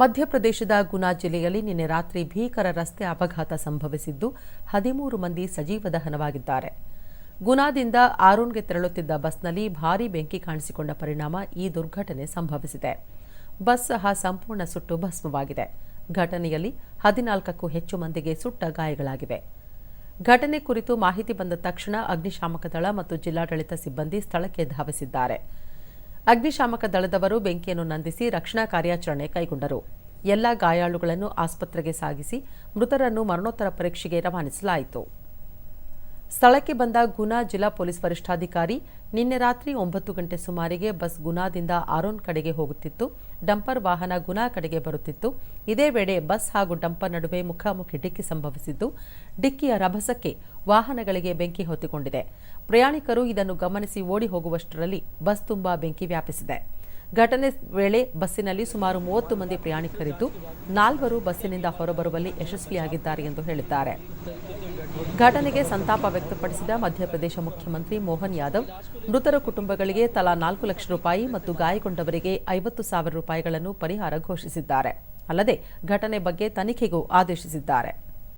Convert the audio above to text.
ಮಧ್ಯಪ್ರದೇಶದ ಗುನಾ ಜಿಲ್ಲೆಯಲ್ಲಿ ನಿನ್ನೆ ರಾತ್ರಿ ಭೀಕರ ರಸ್ತೆ ಅಪಘಾತ ಸಂಭವಿಸಿದ್ದು ಹದಿಮೂರು ಮಂದಿ ಸಜೀವ ದಹನವಾಗಿದ್ದಾರೆ. ಗುನಾದಿಂದ ಆರೂನ್ಗೆ ತೆರಳುತ್ತಿದ್ದ ಬಸ್ನಲ್ಲಿ ಭಾರೀ ಬೆಂಕಿ ಕಾಣಿಸಿಕೊಂಡ ಪರಿಣಾಮ ಈ ದುರ್ಘಟನೆ ಸಂಭವಿಸಿದೆ. ಬಸ್ ಸಹ ಸಂಪೂರ್ಣ ಸುಟ್ಟು ಭಸ್ಮವಾಗಿದೆ. ಘಟನೆಯಲ್ಲಿ ಹದಿನಾಲ್ಕಕ್ಕೂ ಹೆಚ್ಚು ಮಂದಿಗೆ ಸುಟ್ಟ ಗಾಯಗಳಾಗಿವೆ. ಘಟನೆ ಕುರಿತು ಮಾಹಿತಿ ಬಂದ ತಕ್ಷಣ ಅಗ್ನಿಶಾಮಕ ದಳ ಮತ್ತು ಜಿಲ್ಲಾಡಳಿತ ಸಿಬ್ಬಂದಿ ಸ್ಥಳಕ್ಕೆ ಧಾವಿಸಿದ್ದಾರೆ. ಅಗ್ನಿಶಾಮಕ ದಳದವರು ಬೆಂಕಿಯನ್ನು ನಂದಿಸಿ ರಕ್ಷಣಾ ಕಾರ್ಯಾಚರಣೆ ಕೈಗೊಂಡರು. ಎಲ್ಲ ಗಾಯಾಳುಗಳನ್ನು ಆಸ್ಪತ್ರೆಗೆ ಸಾಗಿಸಿ ಮೃತರನ್ನು ಮರಣೋತ್ತರ ಪರೀಕ್ಷೆಗೆ ರವಾನಿಸಲಾಯಿತು. ಸ್ಥಳಕ್ಕೆ ಬಂದ ಗುನಾ ಜಿಲ್ಲಾ ಪೊಲೀಸ್ ವರಿಷ್ಠಾಧಿಕಾರಿ ನಿನ್ನೆ ರಾತ್ರಿ ಒಂಬತ್ತು ಗಂಟೆ ಸುಮಾರಿಗೆ ಬಸ್ ಗುನಾದಿಂದ ಆರೋನ್ ಕಡೆಗೆ ಹೋಗುತ್ತಿತ್ತು. ಡಂಪರ್ ವಾಹನ ಗುನಾ ಕಡೆಗೆ ಬರುತ್ತಿತ್ತು. ಇದೇ ವೇಳೆ ಬಸ್ ಹಾಗೂ ಡಂಪರ್ ನಡುವೆ ಮುಖಾಮುಖಿ ಡಿಕ್ಕಿ ಸಂಭವಿಸಿದ್ದು, ಡಿಕ್ಕಿಯ ರಭಸಕ್ಕೆ ವಾಹನಗಳಿಗೆ ಬೆಂಕಿ ಹೊತ್ತಿಕೊಂಡಿದೆ. ಪ್ರಯಾಣಿಕರು ಇದನ್ನು ಗಮನಿಸಿ ಓಡಿ ಹೋಗುವಷ್ಟರಲ್ಲಿ ಬಸ್ ತುಂಬಾ ಬೆಂಕಿ ವ್ಯಾಪಿಸಿದೆ. ಘಟನೆ ವೇಳೆ ಬಸ್ಸಿನಲ್ಲಿ ಸುಮಾರು ಮೂವತ್ತು ಮಂದಿ ಪ್ರಯಾಣಿಕರಿದ್ದು, ನಾಲ್ವರು ಬಸ್ಸಿನಿಂದ ಹೊರಬರುವಲ್ಲಿ ಯಶಸ್ವಿಯಾಗಿದ್ದಾರೆ ಎಂದು ಹೇಳಿದ್ದಾರೆ. ಘಟನೆಗೆ ಸಂತಾಪ ವ್ಯಕ್ತಪಡಿಸಿದ ಮಧ್ಯಪ್ರದೇಶ ಮುಖ್ಯಮಂತ್ರಿ ಮೋಹನ್ ಯಾದವ್, ಮೃತರ ಕುಟುಂಬಗಳಿಗೆ ತಲಾ ನಾಲ್ಕು ಲಕ್ಷ ರೂಪಾಯಿ ಮತ್ತು ಗಾಯಗೊಂಡವರಿಗೆ ಐವತ್ತು ಸಾವಿರ ರೂಪಾಯಿಗಳನ್ನು ಪರಿಹಾರ ಘೋಷಿಸಿದ್ದಾರೆ. ಅಲ್ಲದೆ ಘಟನೆ ಬಗ್ಗೆ ತನಿಖೆಗೂ ಆದೇಶಿಸಿದ್ದಾರೆ.